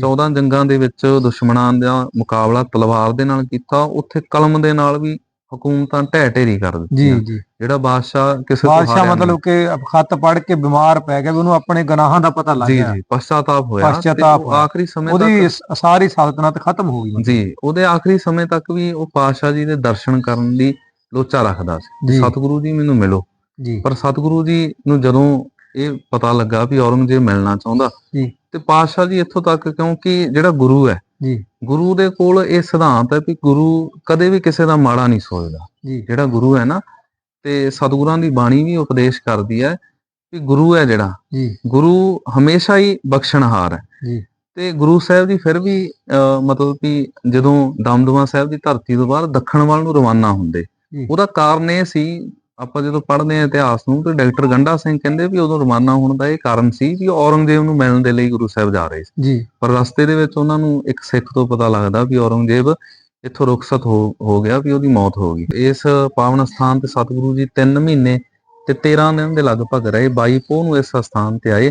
B: 14 ਜੰਗਾਂ ਦੇ ਵਿੱਚ ਦੁਸ਼ਮਣਾਂ ਦਾ ਮੁਕਾਬਲਾ ਤਲਵਾਰ ਦੇ ਨਾਲ ਕੀਤਾ ਉੱਥੇ ਕਲਮ ਦੇ ਨਾਲ ਵੀ ਹਕੂਮਤਾਂ ਢਹਿ ਢੇਰੀ ਕਰ
A: ਜੀ
B: ਦਿੱਤੀਆਂ।
A: ਜੀ
B: ਜਿਹੜਾ ਬਾਦਸ਼ਾਹ ਕਿਸੇ ਤੋਂ
A: ਬਾਦਸ਼ਾਹ ਮਤਲਬ ਕਿ ਖੱਤ ਪੜ੍ਹ ਕੇ ਬਿਮਾਰ ਪੈ ਗਿਆ ਵੀ ਉਹਨੂੰ ਆਪਣੇ ਗੁਨਾਹਾਂ ਦਾ ਪਤਾ ਲੱਗ
B: ਜੀ
A: ਗਿਆ।
B: ਜੀ ਪਛਤਾਤਾਪ ਹੋਇਆ।
A: ਪਛਤਾਤਾਪ।
B: ਆਖਰੀ ਸਮੇਂ
A: ਉਹਦੀ
B: ਤੱਕ
A: ਸ- ਸਾਰੀ ਸਲਤਨਤ ਖਤਮ ਹੋ ਗਈ।
B: ਜੀ ਉਹਦੇ ਆਖਰੀ ਸਮੇਂ ਤੱਕ ਵੀ ਉਹ ਪਾਤਸ਼ਾਹ ਜੀ ਦੇ ਦਰਸ਼ਨ ਕਰਨ ਦੀ ਲੋਚਾ ਰੱਖਦਾ ਸੀ।
A: ਜੀ।
B: ਸਤਿਗੁਰੂ ਜੀ ਮੈਨੂੰ ਮਿਲੋ।
A: ਜੀ।
B: ਪਰ ਸਤਿਗੁਰੂ ਜੀ ਨੂੰ ਜਦੋਂ ਇਹ ਪਤਾ ਲੱਗਾ ਵੀ ਔਰੰਗਜ਼ੇਬ ਮਿਲਣਾ ਚਾਹੁੰਦਾ
A: ਜੀ।
B: ਤੇ ਪਾਤਸ਼ਾਹ ਜੀ ਇੱਥੋਂ ਤੱਕ ਕਿਉਂਕਿ ਜਿਹੜਾ ਗੁਰੂ ਹੈ
A: ਜੀ।
B: ਗੁਰੂ ਦੇ ਕੋਲ ਇਹ ਸਿਧਾਂਤ ਹੈ ਕਿ ਗੁਰੂ ਕਦੇ ਵੀ ਕਿਸੇ ਦਾ ਮਾੜਾ ਨਹੀਂ ਸੋਚਦਾ।
A: ਜੀ।
B: ਜਿਹੜਾ ਗੁਰੂ ਹੈ ਨਾ ਤੇ ਸਤਿਗੁਰਾਂ ਦੀ ਬਾਣੀ ਵੀ ਉਪਦੇਸ਼ ਕਰਦੀ ਹੈ ਕਿ ਗੁਰੂ ਹੈ ਜਿਹੜਾ।
A: ਜੀ।
B: ਗੁਰੂ ਹਮੇਸ਼ਾ ਹੀ ਬਖਸ਼ਣਹਾਰ ਹੈ।
A: ਜੀ।
B: ਤੇ ਗੁਰੂ ਸਾਹਿਬ ਜੀ ਫਿਰ ਵੀ ਮਤਲਬ ਕਿ ਜਦੋਂ ਦਮਦਮਾ ਸਾਹਿਬ ਦੀ ਧਰਤੀ ਤੋਂ ਬਾਹਰ ਦੱਖਣ ਵੱਲ ਨੂੰ ਰਵਾਨਾ ਹੁੰਦੇ। ਉਹਦਾ ਕਾਰਨ ਇਹ ਸੀ ਆਪਾਂ ਜਦੋਂ ਪੜ੍ਹਦੇ ਹਾਂ ਇਤਿਹਾਸ ਨੂੰ ਤੇ ਡਾਕਟਰ ਗੰਡਾ ਸਿੰਘ ਕਹਿੰਦੇ ਵੀ ਉਦੋਂ ਰਵਾਨਾ ਹੋਣ ਦਾ ਇਹ ਕਾਰਨ ਸੀ ਕਿ ਔਰੰਗਜ਼ੇਬ ਨੂੰ ਮਿਲਣ ਦੇ ਲਈ ਗੁਰੂ ਸਾਹਿਬ ਜਾ ਰਹੇ ਸੀ।
A: ਜੀ।
B: ਪਰ ਰਸਤੇ ਦੇ ਵਿੱਚ ਉਹਨਾਂ ਨੂੰ ਇੱਕ ਸਿੱਖ ਤੋਂ ਪਤਾ ਲੱਗਦਾ ਵੀ ਔਰੰਗਜ਼ੇਬ ਇੱਥੋਂ ਰੁਖਸਤ ਹੋ ਹੋ ਗਿਆ ਵੀ ਉਹਦੀ ਮੌਤ ਹੋ ਗਈ। ਇਸ ਪਾਵਨ ਸਥਾਨ ਤੇ ਸਤਿਗੁਰੂ ਜੀ 3 ਮਹੀਨੇ ਤੇ 13 ਦਿਨ ਦੇ ਲਗਭਗ ਰਹੇ 22 ਪੋਹ ਨੂੰ ਇਸ ਸਥਾਨ ਤੇ ਆਏ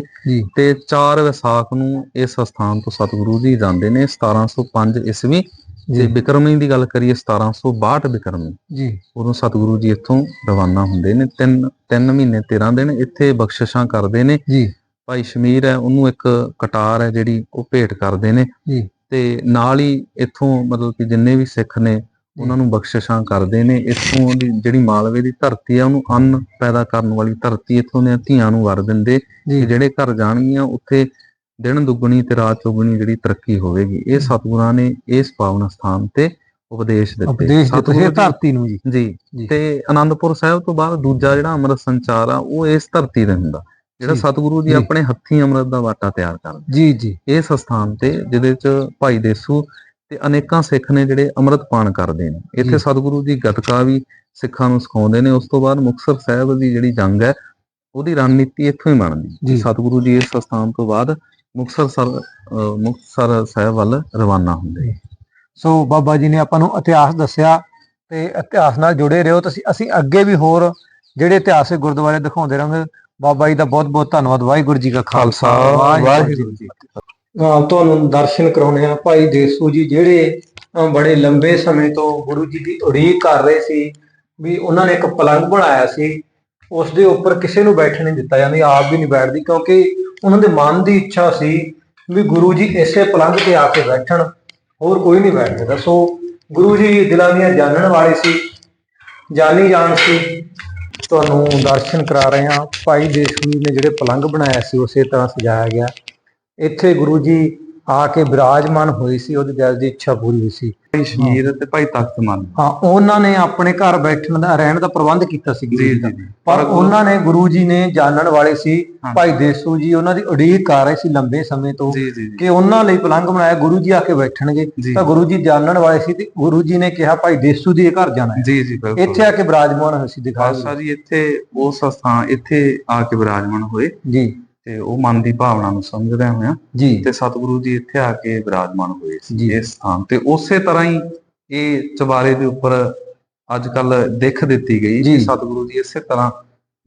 B: ਤੇ 4 ਵਿਸਾਖ ਨੂੰ ਇਸ ਸਥਾਨ ਤੋਂ ਸਤਿਗੁਰੂ ਜੀ ਜਾਂਦੇ ਨੇ 1705 ਈਸਵੀ ਜੇ ਬਿਕਰਮੀ ਦੀ ਗੱਲ ਕਰੀਏ 1762 ਬਿਕਰਮੀ
A: ਜੀ।
B: ਉਦੋਂ ਸਤਿਗੁਰੂ ਜੀ ਇੱਥੋਂ ਰਵਾਨਾ ਹੁੰਦੇ ਨੇ। 3 3 ਮਹੀਨੇ 13 ਦਿਨ ਇੱਥੇ ਬਖਸ਼ਿਸ਼ਾਂ ਕਰਦੇ ਨੇ।
A: ਜੀ।
B: ਭਾਈ ਸ਼ਮੀਰ ਹੈ ਉਹਨੂੰ ਇੱਕ ਕਟਾਰ ਹੈ ਜਿਹੜੀ ਉਹ ਭੇਟ ਕਰਦੇ ਨੇ।
A: ਜੀ।
B: ਤੇ ਨਾਲ ਹੀ ਇੱਥੋਂ ਮਤਲਬ ਕਿ ਜਿੰਨੇ ਵੀ ਸਿੱਖ ਨੇ ਉਹਨਾਂ ਨੂੰ ਬਖਸ਼ਿਸ਼ਾਂ ਕਰਦੇ ਨੇ। ਇੱਥੋਂ ਦੀ ਜਿਹੜੀ ਮਾਲਵੇ ਦੀ ਧਰਤੀ ਆ ਉਹਨੂੰ ਅੰਨ ਪੈਦਾ ਕਰਨ ਵਾਲੀ ਧਰਤੀ ਇੱਥੋਂ ਦੀਆਂ ਧੀਆਂ ਨੂੰ ਵਰ ਦਿੰਦੇ। ਜਿਹੜੇ ਘਰ ਜਾਣਗੀਆਂ ਉੱਥੇ ਦਿਨ ਦੁੱਗਣੀ ਤੇ ਰਾਤ ਚੌਗਣੀ ਜਿਹੜੀ ਤਰੱਕੀ ਹੋਵੇਗੀ ਇਹ ਸਤਿਗੁਰਾਂ ਨੇ ਇਸ ਪਾਵਨ ਸਥਾਨ ਤੇ ਉਪਦੇਸ਼ ਦਿੱਤੇ ਸਤਿਗੁਰੂ
A: ਧਰਤੀ ਨੂੰ ਜੀ।
B: ਤੇ ਆਨੰਦਪੁਰ ਸਾਹਿਬ ਤੋਂ ਬਾਅਦ ਦੂਜਾ ਜਿਹੜਾ ਅੰਮ੍ਰਿਤ ਸੰਚਾਰ ਆ ਉਹ ਇਸ ਧਰਤੀ ਤੇ ਹੁੰਦਾ ਜਿਹੜਾ। ਸਤਿਗੁਰੂ ਜੀ। ਆਪਣੇ ਹੱਥੀਂ ਅੰਮ੍ਰਿਤ ਦਾ ਵਾਟਾ ਤਿਆਰ ਕਰਦੇ
A: ਜੀ ਜੀ
B: ਇਸ ਸਥਾਨ ਤੇ ਜਿਹਦੇ ਚ ਭਾਈ ਦੇਸੂ ਤੇ ਅਨੇਕਾਂ ਸਿੱਖ ਨੇ ਜਿਹੜੇ ਅੰਮ੍ਰਿਤ ਪਾਨ ਕਰਦੇ ਨੇ ਇੱਥੇ। ਸਤਿਗੁਰੂ ਜੀ ਗਤਕਾ ਵੀ ਸਿੱਖਾਂ ਨੂੰ ਸਿਖਾਉਂਦੇ ਨੇ ਉਸ ਤੋਂ ਬਾਅਦ ਮੁਕਤਸਰ ਸਾਹਿਬ ਦੀ ਜਿਹੜੀ ਜੰਗ ਹੈ ਉਹਦੀ ਰਣਨੀਤੀ ਇੱਥੋਂ ਹੀ ਬਣਦੀ। ਸਤਿਗੁਰੂ ਜੀ ਇਸ ਸਥਾਨ ਤੋਂ ਬਾਅਦ ਮੁਕਤਸਰ ਸਰ ਮੁਕਤਸਰ ਸਾਹਿਬ ਵੱਲ ਰਵਾਨਾ ਹੁੰਦੇ
A: ਸੋ ਬਾਬਾ ਜੀ ਨੇ ਆਪਾਂ ਨੂੰ ਇਤਿਹਾਸ ਦੱਸਿਆ ਤੇ ਇਤਿਹਾਸ ਨਾਲ ਜੁੜੇ ਰਹੋ। ਤੁਸੀਂ, ਅਸੀਂ ਅੱਗੇ ਵੀ ਹੋਰ ਜਿਹੜੇ ਇਤਿਹਾਸਿਕ ਗੁਰਦੁਆਰੇ ਦਿਖਾਉਂਦੇ ਰਹਾਂਗੇ। ਬਾਬਾ ਜੀ ਦਾ ਬਹੁਤ ਬਹੁਤ ਧੰਨਵਾਦ। ਵਾਹਿਗੁਰੂ ਜੀ ਕਾ ਖਾਲਸਾ। ਵਾਹਿਗੁਰੂ ਜੀ ਤੁਹਾਨੂੰ ਦਰਸ਼ਨ ਕਰਾਉਣੇ ਆ ਭਾਈ ਦੇਸੂ ਜੀ ਜਿਹੜੇ ਬੜੇ ਲੰਬੇ ਸਮੇਂ ਤੋਂ ਗੁਰੂ ਜੀ ਦੀ ਉਡੀਕ ਕਰ ਰਹੇ ਸੀ ਵੀ ਉਹਨਾਂ ਨੇ ਇੱਕ ਪਲੰਗ ਬਣਾਇਆ ਸੀ। ਉਸ ਦੇ ਉੱਪਰ ਕਿਸੇ ਨੂੰ ਬੈਠਣ ਨਹੀਂ ਦਿੱਤਾ। ਜਾਂਦਾ ਆਪ ਵੀ ਨਹੀਂ ਬੈਠਦੀ ਕਿਉਂਕਿ ਉਹਨਾਂ ਦੇ ਮਨ ਦੀ ਇੱਛਾ ਸੀ ਵੀ ਗੁਰੂ ਜੀ ਇਸੇ ਪਲੰਘ ਤੇ ਆ ਕੇ ਬੈਠਣ, ਹੋਰ ਕੋਈ ਨਹੀਂ ਬੈਠ ਸਕਦਾ। ਸੋ ਗੁਰੂ ਜੀ ਦਿਲਾਂ ਦੀਆਂ ਜਾਣਨ ਵਾਲੇ ਸੀ, ਜਾਨੀ ਜਾਣ ਸੀ। ਤੁਹਾਨੂੰ ਦਰਸ਼ਨ ਕਰਾ ਰਹੇ ਹਾਂ। ਭਾਈ ਦੇਸੂ ਨੇ ਜਿਹੜੇ ਪਲੰਘ ਬਣਾਇਆ ਸੀ, ਉਸੇ ਤਰ੍ਹਾਂ ਸਜਾਇਆ ਗਿਆ। ਇੱਥੇ ਗੁਰੂ ਜੀ ਆ ਕੇ ਵਿਰਾਜਮਾਨ ਹੋਏ ਸੀ ਉਹਦੀ ਦਿਲ ਦੀ ਇੱਛਾ ਪੂਰੀ ਹੋਈ ਸੀ।
B: ਭਾਈ ਸ਼ਮੀਰ ਤੇ ਭਾਈ ਤਖਤ ਮਨ
A: ਹਾਂ ਉਹਨਾਂ ਨੇ ਆਪਣੇ ਘਰ ਬੈਠਣ ਦਾ ਰਹਿਣ ਦਾ ਪ੍ਰਬੰਧ ਕੀਤਾ ਸੀ
B: ਜੀ
A: ਜੀ
B: ਜੀ ਜੀ।
A: ਪਰ ਉਹਨਾਂ ਨੇ ਗੁਰੂ ਜੀ ਨੇ ਜਾਣਨ ਵਾਲੇ ਸੀ। ਭਾਈ ਦੇਸੂ ਜੀ ਉਹਨਾਂ ਦੀ ਉਡੀਕ ਕਰ ਰਹੇ ਸੀ ਲੰਬੇ ਸਮੇਂ ਤੋਂ
B: ਜੀ ਜੀ ਜੀ।
A: ਕਿ ਉਹਨਾਂ ਲਈ ਪਲੰਗ ਬਣਾਇਆ ਗੁਰੂ ਜੀ ਆ ਕੇ ਬੈਠਣਗੇ।
B: ਜੀ।
A: ਤਾਂ ਗੁਰੂ ਜੀ ਜਾਣਨ ਵਾਲੇ ਸੀ ਤੇ ਗੁਰੂ ਜੀ ਨੇ ਕਿਹਾ ਭਾਈ ਦੇਸੂ ਦੀ ਘਰ ਜਾਣਾ ਹੈ।
B: ਜੀ ਜੀ
A: ਇੱਥੇ ਆ ਕੇ ਵਿਰਾਜਮਾਨ ਹੋਏ ਸੀ
B: ਖਾਲਸਾ ਜੀ ਇੱਥੇ ਉਸ ਸਥਾਨ ਇੱਥੇ ਆ ਕੇ ਵਿਰਾਜਮਾਨ ਹੋਏ।
A: ਜੀ।
B: ਤੇ ਉਹ ਮਨ ਦੀ ਭਾਵਨਾ ਨੂੰ ਸਮਝਦਿਆਂ ਹੋਇਆਂ
A: ਜੀ।
B: ਤੇ ਸਤਿਗੁਰੂ ਜੀ ਇੱਥੇ ਆ ਕੇ ਵਿਰਾਜਮਾਨ ਹੋਏ ਸੀ। ਇਸ ਸਥਾਨ ਤੇ। ਉਸੇ ਤਰ੍ਹਾਂ ਹੀ ਇਹ ਚਵਾਰੇ ਦੇ ਉੱਪਰ ਅੱਜ ਕੱਲ ਦਿੱਖ ਦਿੱਤੀ ਗਈ
A: ਜੀ।
B: ਕਿ ਸਤਿਗੁਰੂ ਜੀ ਇਸੇ ਤਰ੍ਹਾਂ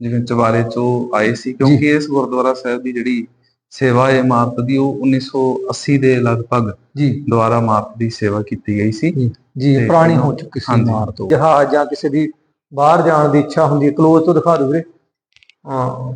B: ਜਿਵੇਂ ਚਵਾਰੇ ਚੋਂ ਆਏ ਸੀ। ਕਿਉਂਕਿ ਇਸ ਗੁਰਦੁਆਰਾ ਸਾਹਿਬ ਦੀ ਜਿਹੜੀ ਸੇਵਾ ਇਮਾਰਤ ਦੀ ਉਹ 1980 ਦੇ ਲਗਭਗ
A: ਜੀ।
B: ਦੁਆਰਾ ਇਮਾਰਤ ਦੀ ਸੇਵਾ ਕੀਤੀ ਗਈ ਸੀ।
A: ਜੀ। ਪੁਰਾਣੀ ਹੋ ਚੁੱਕੀ ਸੀ
B: ਹਾਂਜੀ।
A: ਮਾਰ ਤੋਂ ਜਹਾਜ਼ ਜਾਂ ਕਿਸੇ ਦੀ ਬਾਹਰ ਜਾਣ ਦੀ ਇੱਛਾ ਹੁੰਦੀ ਹੈ। ਕਲੋਜ਼ ਤੋਂ ਦਿਖਾ ਦਿਓ ਵੀਰੇ। ਹਾਂ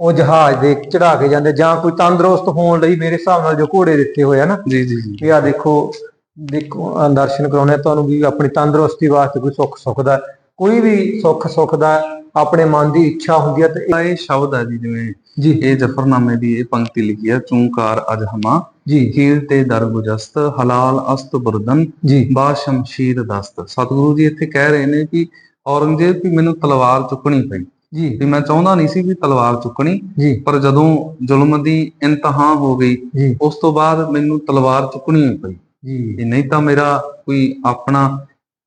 A: ਉਹ ਜਹਾਜ਼ ਦੇ ਚੜਾ ਕੇ ਜਾਂਦੇ ਜਾਂ ਕੋਈ ਤੰਦਰੁਸਤ ਹੋਣ ਲਈ ਮੇਰੇ ਹਿਸਾਬ ਨਾਲ ਜੋ ਘੋੜੇ ਦਿੱਤੇ ਹੋਏ ਆ ਨਾ
B: ਜੀ ਜੀ ਜੀ।
A: ਵੀ ਆ ਦੇਖੋ ਦੇਖੋ ਦਰਸ਼ਨ ਕਰਾਉਣੇ ਆ ਤੁਹਾਨੂੰ ਵੀ ਆਪਣੀ ਤੰਦਰੁਸਤੀ ਵਾਸਤੇ ਕੋਈ ਸੁੱਖ ਸੁੱਖ ਦਾ ਕੋਈ ਵੀ ਸੁੱਖ ਸੁੱਖ ਦਾ ਆਪਣੇ ਮਨ ਦੀ ਇੱਛਾ ਹੁੰਦੀ ਹੈ ਤੇ ਇਹ-
B: ਇਹ ਸ਼ਬਦ ਹੈ ਜੀ ਜਿਵੇਂ
A: ਜੀ।
B: ਇਹ ਜਫਰਨਾਮੇ ਦੀ ਇਹ ਪੰਕਤੀ ਲਿਖੀ ਹੈ ਚੂੰਕਾਰ ਅਜ ਹਮਾ
A: ਜੀ।
B: ਖੀਰ ਤੇ ਦਰ ਗੁਜਸਤ ਹਲਾਲ ਅਸਤ ਬੁਰਦਨ
A: ਜੀ।
B: ਬਾ ਸ਼ਮਸ਼ੀਰ ਦਸਤ। ਸਤਿਗੁਰੂ ਜੀ ਇੱਥੇ ਕਹਿ ਰਹੇ ਨੇ ਕਿ ਔਰੰਗਜ਼ੇਬ ਵੀ ਮੈਨੂੰ ਤਲਵਾਰ ਚੁੱਕਣੀ ਪਈ।
A: ਜੀ।
B: ਵੀ ਮੈਂ ਚਾਹੁੰਦਾ ਨਹੀਂ ਸੀ ਵੀ ਤਲਵਾਰ ਚੁੱਕਣੀ
A: ਜੀ।
B: ਪਰ ਜਦੋਂ ਜ਼ੁਲਮ ਦੀ ਇੰਤਹਾ ਹੋ ਗਈ ਉਸ ਤੋਂ ਬਾਅਦ ਮੈਨੂੰ ਤਲਵਾਰ ਚੁੱਕਣੀ ਪਈ।
A: ਜੀ।
B: ਵੀ ਨਹੀਂ ਤਾਂ ਮੇਰਾ ਕੋਈ ਆਪਣਾ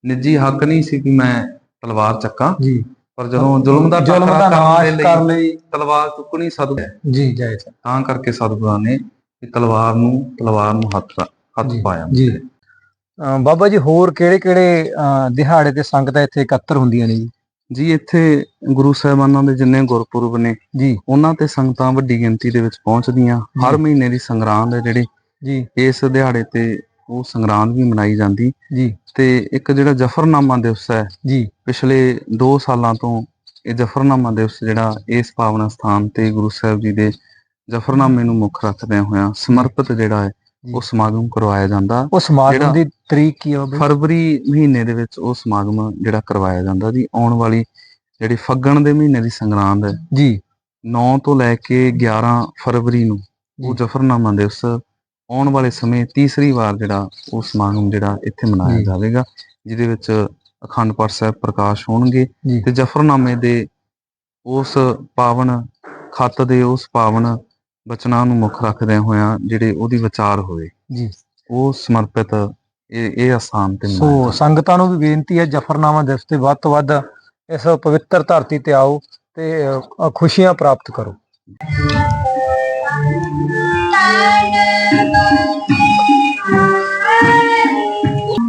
B: ਨਿੱਜੀ ਹੱਕ ਨਹੀਂ ਸੀ ਕਿ ਮੈਂ ਤਲਵਾਰ ਚੱਕਾਂ।
A: ਜੀ।
B: ਪਰ ਜਦੋਂ ਜ਼ੁਲਮ ਦਾ ਟਾਕਰਾ ਕਰਨ ਦੇ ਲਈ ਤਲਵਾਰ ਚੁੱਕਣੀ ਸਤਿਗੁਰ
A: ਜੀ ਜੈ ਸਰ
B: ਤਾਂ ਕਰਕੇ ਸਤਿਗੁਰਾਂ ਨੇ ਕਿ ਤਲਵਾਰ ਨੂੰ ਤਲਵਾਰ ਨੂੰ ਹੱਥ ਹੱਥ ਪਾਇਆ।
A: ਜੀ। ਬਾਬਾ ਜੀ ਹੋਰ ਕਿਹੜੇ ਕਿਹੜੇ ਦਿਹਾੜੇ ਤੇ ਸੰਗਤਾਂ ਇੱਥੇ ਇਕੱਤਰ ਹੁੰਦੀਆਂ ਨੇ ਜੀ?
B: ਜੀ ਇੱਥੇ ਗੁਰੂ ਸਾਹਿਬਾਨਾਂ ਦੇ ਜਿੰਨੇ ਗੁਰਪੁਰਬ ਨੇ
A: ਜੀ
B: ਉਹਨਾਂ ਤੇ ਸੰਗਤਾਂ ਵੱਡੀ ਗਿਣਤੀ ਦੇ ਵਿੱਚ ਪਹੁੰਚਦੀਆਂ। ਹਰ। ਮਹੀਨੇ ਦੀ ਸੰਗਰਾਂਦ ਹੈ ਜਿਹੜੀ।
A: ਜੀ।
B: ਇਸ ਦਿਹਾੜੇ ਤੇ ਉਹ ਸੰਗਰਾਂਦ ਵੀ ਮਨਾਈ ਜਾਂਦੀ।
A: ਜੀ।
B: ਤੇ ਇੱਕ ਜਿਹੜਾ ਜਫਰਨਾਮਾ ਦਿਵਸ ਹੈ
A: ਜੀ।
B: ਪਿਛਲੇ 2 ਸਾਲਾਂ ਤੋਂ ਇਹ ਜਫਰਨਾਮਾ ਦਿਵਸ ਜਿਹੜਾ ਇਸ ਪਾਵਨ ਸਥਾਨ ਤੇ ਗੁਰੂ ਸਾਹਿਬ ਜੀ ਦੇ ਜਫਰਨਾਮੇ ਨੂੰ ਮੁੱਖ ਰੱਖਦੇ ਹੋਇਆਂ ਸਮਰਪਿਤ ਜਿਹੜਾ ਹੈ। ਉਹ ਸਮਾਗਮ ਕਰਵਾਇਆ ਜਾਂਦਾ।
A: ਉਹ ਸਮਾਗਮ ਦੀ ਤਰੀਕ ਕੀ ਹੋਵੇ
B: ਫਰਵਰੀ ਮਹੀਨੇ ਦੇ ਵਿੱਚ ਉਹ ਸਮਾਗਮ ਜਿਹੜਾ ਕਰਵਾਇਆ ਜਾਂਦਾ ਜੀ। ਆਉਣ ਵਾਲੀ ਜਿਹੜੀ ਫੱਗਣ ਦੇ ਮਹੀਨੇ ਦੀ ਸੰਗਰਾਂਦ ਹੈ।
A: ਜੀ।
B: 9 ਤੋਂ ਲੈ ਕੇ 11 ਫਰਵਰੀ ਨੂੰ ਉਹ। ਜਫਰਨਾਮਾ ਦਿਵਸ ਆਉਣ ਵਾਲੇ ਸਮੇਂ ਤੀਸਰੀ ਵਾਰ ਜਿਹੜਾ ਉਹ ਸਮਾਗਮ ਜਿਹੜਾ ਇੱਥੇ ਮਨਾਇਆ। ਜਾਵੇਗਾ ਜਿਹਦੇ ਵਿੱਚ ਅਖੰਡ ਪਾਠ ਸਾਹਿਬ ਪ੍ਰਕਾਸ਼ ਹੋਣਗੇ ਤੇ ਜਫਰਨਾਮੇ ਦੇ ਉਸ ਪਾਵਨ ਖੱਤ ਦੇ ਉਸ ਪਾਵਨ ਬਚਨਾਂ ਨੂੰ ਮੁੱਖ ਰੱਖਦਿਆਂ ਹੋਇਆਂ ਜਿਹੜੇ ਉਹਦੀ ਵਿਚਾਰ ਹੋਵੇ
A: ਜੀ।
B: ਉਹ ਸਮਰਪਿਤ ਇਹ ਇਹ ਆਸਾਨ ਤੇ
A: ਸੋ। ਸੰਗਤਾਂ ਨੂੰ ਵੀ ਬੇਨਤੀ ਹੈ ਜਫਰਨਾਮਾ ਦਿਵਸ ਤੇ ਵੱਧ ਤੋਂ ਵੱਧ ਇਸ ਪਵਿੱਤਰ ਧਰਤੀ ਤੇ ਆਓ ਤੇ ਖੁਸ਼ੀਆਂ ਪ੍ਰਾਪਤ ਕਰੋ।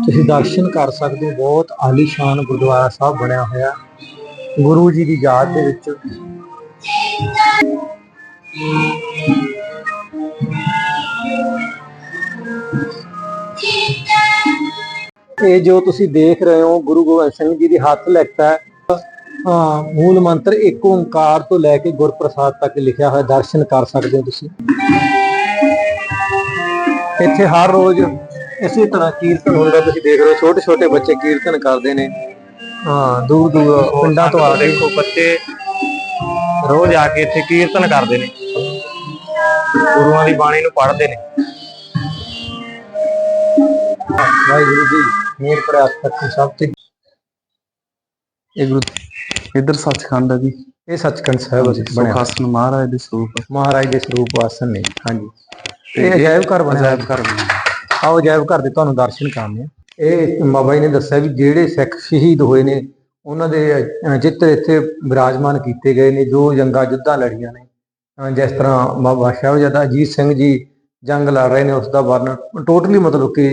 A: ਤੁਸੀਂ ਦਰਸ਼ਨ ਕਰ ਸਕਦੇ ਹੋ ਬਹੁਤ ਆਲੀਸ਼ਾਨ ਗੁਰਦੁਆਰਾ ਸਾਹਿਬ ਬਣਿਆ ਹੋਇਆ। ਗੁਰੂ ਜੀ ਦੀ ਯਾਦ ਦੇ ਵਿੱਚ। ਇਹ ਜੋ ਤੁਸੀਂ ਦੇਖ ਰਹੇ ਹੋ, ਗੁਰੂ ਗੋਬਿੰਦ ਸਿੰਘ ਜੀ ਦੀ ਹੱਥ ਲਿਖਤਾ ਹੈ। ਮੂਲ ਮੰਤਰ ਇੱਕ ਓੰਕਾਰ ਤੋਂ ਲੈ ਕੇ ਗੁਰਪ੍ਰਸਾਦ ਤੱਕ ਲਿਖਿਆ ਹੋਇਆ, ਦਰਸ਼ਨ ਕਰ ਸਕਦੇ ਹੋ ਤੁਸੀਂ। ਇੱਥੇ ਹਰ ਰੋਜ਼ ਇਸੇ ਤਰ੍ਹਾਂ ਕੀਰਤਨ ਹੁੰਦਾ, ਤੁਸੀਂ ਦੇਖ ਰਹੇ ਹੋ ਛੋਟੇ ਛੋਟੇ ਬੱਚੇ ਕੀਰਤਨ ਕਰਦੇ ਨੇ। ਹਾਂ ਦੂਰ ਦੂਰ ਪਿੰਡਾਂ ਤੋਂ ਆ ਰਹੇ
C: ਦੇਖੋ ਬੱਚੇ ਰੋਜ਼ ਆ ਕੇ ਇੱਥੇ ਕੀਰਤਨ ਕਰਦੇ ਨੇ। ਗੁਰੂਆਂ ਦੀ ਬਾਣੀ ਨੂੰ ਪੜ੍ਹਦੇ ਨੇ।
A: ਵਾਹਿਗੁਰੂ ਜੀ ਮੇਰ ਪ੍ਰਯਾਸ ਤੱਕ ਸਭ ਤੇ। ਇਹ ਗੁਰੂ
B: ਇੱਧਰ ਸੱਚਖੰਡ ਹੈ ਜੀ?
A: ਇਹ ਸੱਚਖੰਡ ਸਾਹਿਬ ਬਣਿਆ।
B: ਸੁਖਾਸਨ ਮਹਾਰਾਜ ਦੇ ਸਰੂਪ
A: ਮਹਾਰਾਜ ਦੇ ਸਰੂਪ ਆਸਨ ਨੇ ਹਾਂਜੀ। ਇਹ ਅਜਾਇਬ ਘਰ ਬਣਿਆ
B: ਅਜਾਇਬ ਘਰ ਬਣਿਆ
A: ਆਓ ਅਜਾਇਬ ਘਰ ਦੇ ਤੁਹਾਨੂੰ ਦਰਸ਼ਨ ਕਰਾਉਂਦੇ ਆ ਇਹ ਬਾਬਾ ਜੀ ਨੇ ਦੱਸਿਆ ਵੀ ਜਿਹੜੇ ਸਿੱਖ ਸ਼ਹੀਦ ਹੋਏ ਨੇ ਉਹਨਾਂ ਦੇ ਚਿੱਤਰ ਇੱਥੇ ਵਿਰਾਜਮਾਨ ਕੀਤੇ ਗਏ ਨੇ ਜੋ ਜੰਗਾਂ ਯੁੱਧਾਂ ਲੜੀਆਂ ਨੇ। ਜਿਸ ਤਰ੍ਹਾਂ ਬਾਬਾ ਸਾਹਿਬਜ਼ਾਦਾ ਅਜੀਤ ਸਿੰਘ ਜੀ ਜੰਗ ਲੜ ਰਹੇ ਨੇ, ਉਸ ਦਾ ਵਰਣਨ ਟੋਟਲੀ ਮਤਲਬ ਕਿ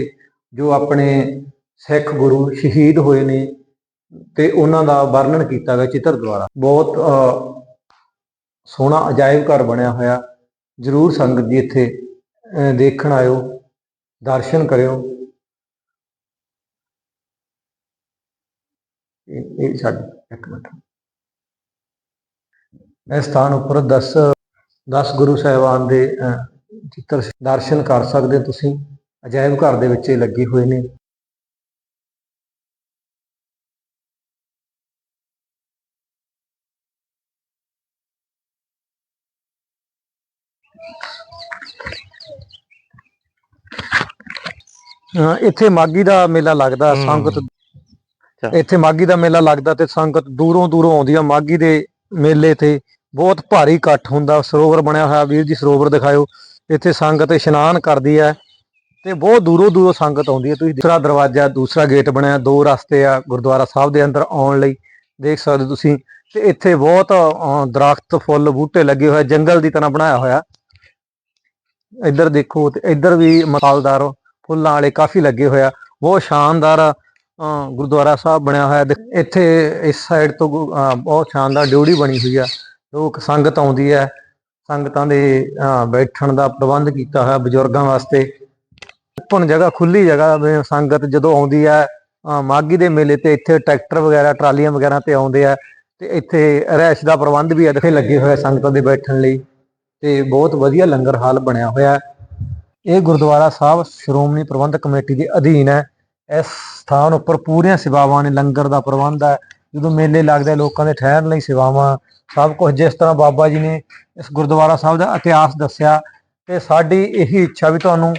A: ਜੋ ਆਪਣੇ ਸਿੱਖ ਗੁਰੂ ਸ਼ਹੀਦ ਹੋਏ ਨੇ ਤੇ ਉਹਨਾਂ ਦਾ ਵਰਣਨ ਕੀਤਾ ਗਿਆ ਚਿੱਤਰ ਦੁਆਰਾ। ਬਹੁਤ ਸੋਹਣਾ, ਅਜਾਇਬ ਘਰ ਬਣਿਆ ਹੋਇਆ। ਜਰੂਰ ਸੰਗਤ ਜੀ ਇੱਥੇ ਦੇਖਣ ਆਇਓ, ਦਰਸ਼ਨ ਕਰਿਓ। ਇਹ ਇਹ ਛੱਡ, ਇੱਕ ਮਿੰਟ। ਇਸ ਸਥਾਨ ਉੱਪਰ 10 10 ਗੁਰੂ ਸਾਹਿਬਾਨ ਦੇ ਚਿੱਤਰ ਦਰਸ਼ਨ ਕਰ ਸਕਦੇ ਹੋ ਤੁਸੀਂ ਅਜਾਇਬ ਘਰ ਦੇ ਵਿੱਚ ਇਹ ਲੱਗੇ ਹੋਏ ਨੇ ਇੱਥੇ ਮਾਗੀ ਦਾ ਮੇਲਾ ਲੱਗਦਾ। ਸੰਗਤ। ਇੱਥੇ ਮਾਗੀ ਦਾ ਮੇਲਾ ਲੱਗਦਾ ਤੇ ਸੰਗਤ ਦੂਰੋਂ ਦੂਰੋਂ ਆਉਂਦੀ ਆ ਮਾਗੀ ਦੇ ਮੇਲੇ ਤੇ ਬਹੁਤ ਭਾਰੀ ਇਕੱਠ ਹੁੰਦਾ ਸਰੋਵਰ ਬਣਿਆ ਹੋਇਆ ਵੀਰ ਜੀ ਸਰੋਵਰ ਦਿਖਾਇਓ। ਇੱਥੇ ਸੰਗਤ ਇਸ਼ਨਾਨ ਕਰਦੀ ਹੈ ਤੇ ਬਹੁਤ ਦੂਰੋਂ ਦੂਰੋਂ ਸੰਗਤ ਆਉਂਦੀ ਹੈ। ਤੁਸੀਂ ਦੂਸਰਾ ਦਰਵਾਜ਼ਾ ਦੂਸਰਾ ਗੇਟ ਬਣਿਆ ਦੋ ਰਸਤੇ ਆ ਗੁਰਦੁਆਰਾ ਸਾਹਿਬ ਦੇ ਅੰਦਰ ਆਉਣ ਲਈ ਦੇਖ ਸਕਦੇ ਹੋ ਤੁਸੀਂ। ਤੇ ਇੱਥੇ ਬਹੁਤ ਦਰਖਤ ਫੁੱਲ ਬੂਟੇ ਲੱਗੇ ਹੋਏ ਜੰਗਲ ਦੀ ਤਰ੍ਹਾਂ ਬਣਾਇਆ ਹੋਇਆ। ਇੱਧਰ ਦੇਖੋ ਤੇ ਇੱਧਰ ਵੀ ਮਸਾਲਦਾਰ ਫੁੱਲਾਂ ਵਾਲੇ ਕਾਫੀ ਲੱਗੇ ਹੋਇਆ ਬਹੁਤ ਸ਼ਾਨਦਾਰ ਅ, ਗੁਰਦੁਆਰਾ ਸਾਹਿਬ ਬਣਿਆ ਹੋਇਆ। ਇੱਥੇ ਇਸ ਸਾਈਡ ਤੋਂ ਬਹੁਤ ਸ਼ਾਨਦਾਰ ਡਿਊੜੀ ਬਣੀ ਹੋਈ ਆ। ਲੋਕ ਸੰਗਤ ਆਉਂਦੀ ਹੈ ਸੰਗਤਾਂ ਦੇ ਅ, ਬੈਠਣ ਦਾ ਪ੍ਰਬੰਧ ਕੀਤਾ ਹੋਇਆ ਬਜ਼ੁਰਗਾਂ ਵਾਸਤੇ। ਓਪਨ ਜਗ੍ਹਾ ਖੁੱਲੀ ਜਗ੍ਹਾ ਸੰਗਤ ਜਦੋਂ ਆਉਂਦੀ ਹੈ ਅ, ਮਾਘੀ ਦੇ ਮੇਲੇ ਤੇ ਇੱਥੇ ਟਰੈਕਟਰ ਵਗੈਰਾ ਟਰਾਲੀਆਂ ਵਗੈਰਾ ਤੇ ਆਉਂਦੇ ਆ ਤੇ ਇੱਥੇ ਰਹਿਸ਼ ਦਾ ਪ੍ਰਬੰਧ ਵੀ ਇੱਥੇ ਲੱਗੇ ਹੋਏ ਸੰਗਤਾਂ ਦੇ ਬੈਠਣ ਲਈ ਤੇ ਬਹੁਤ ਵਧੀਆ ਲੰਗਰ ਹਾਲ ਬਣਿਆ ਹੋਇਆ ਇਹ ਗੁਰਦੁਆਰਾ ਸਾਹਿਬ ਸ਼੍ਰੋਮਣੀ ਪ੍ਰਬੰਧਕ ਕਮੇਟੀ ਦੇ ਅਧੀਨ ਹੈ। ਇਸ ਸਥਾਨ ਉੱਪਰ ਪੂਰੀਆਂ ਸੇਵਾਵਾਂ ਨੇ ਲੰਗਰ ਦਾ ਪ੍ਰਬੰਧ ਹੈ। ਜਦੋਂ ਮੇਲੇ ਲੱਗਦੇ ਲੋਕਾਂ ਦੇ ਠਹਿਰਨ ਲਈ ਸੇਵਾਵਾਂ ਸਭ ਕੁਝ ਜਿਸ ਤਰ੍ਹਾਂ ਬਾਬਾ ਜੀ ਨੇ ਇਸ ਗੁਰਦੁਆਰਾ ਸਾਹਿਬ ਦਾ ਇਤਿਹਾਸ ਦੱਸਿਆ ਤੇ ਸਾਡੀ ਇਹੀ ਇੱਛਾ ਵੀ ਤੁਹਾਨੂੰ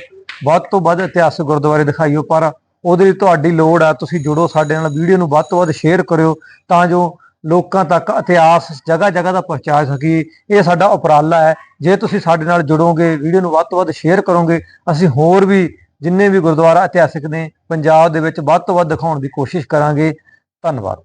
A: ਵੱਧ ਤੋਂ ਵੱਧ ਇਤਿਹਾਸਕ ਗੁਰਦੁਆਰੇ ਦਿਖਾਈਓ, ਪਰ ਉਹਦੇ ਲਈ ਤੁਹਾਡੀ ਲੋੜ ਆ, ਤੁਸੀਂ ਜੁੜੋ ਸਾਡੇ ਨਾਲ, ਵੀਡੀਓ ਨੂੰ ਵੱਧ ਤੋਂ ਵੱਧ ਸ਼ੇਅਰ ਕਰਿਓ ਤਾਂ ਜੋ ਲੋਕਾਂ ਤੱਕ ਇਤਿਹਾਸ ਜਗ੍ਹਾ ਜਗ੍ਹਾ ਦਾ ਪਹੁੰਚਾ ਸਕੀਏ ਇਹ ਸਾਡਾ ਉਪਰਾਲਾ ਹੈ। ਜੇ ਤੁਸੀਂ ਸਾਡੇ ਨਾਲ ਜੁੜੋਗੇ, ਵੀਡੀਓ ਨੂੰ ਵੱਧ ਤੋਂ ਵੱਧ ਸ਼ੇਅਰ ਕਰੋਗੇ, ਅਸੀਂ ਹੋਰ ਵੀ ਜਿੰਨੇ ਵੀ ਗੁਰਦੁਆਰਾ ਇਤਿਹਾਸਿਕ ਨੇ ਪੰਜਾਬ ਦੇ ਵਿੱਚ ਵੱਧ ਤੋਂ ਵੱਧ ਦਿਖਾਉਣ ਦੀ ਕੋਸ਼ਿਸ਼ ਕਰਾਂਗੇ। ਧੰਨਵਾਦ।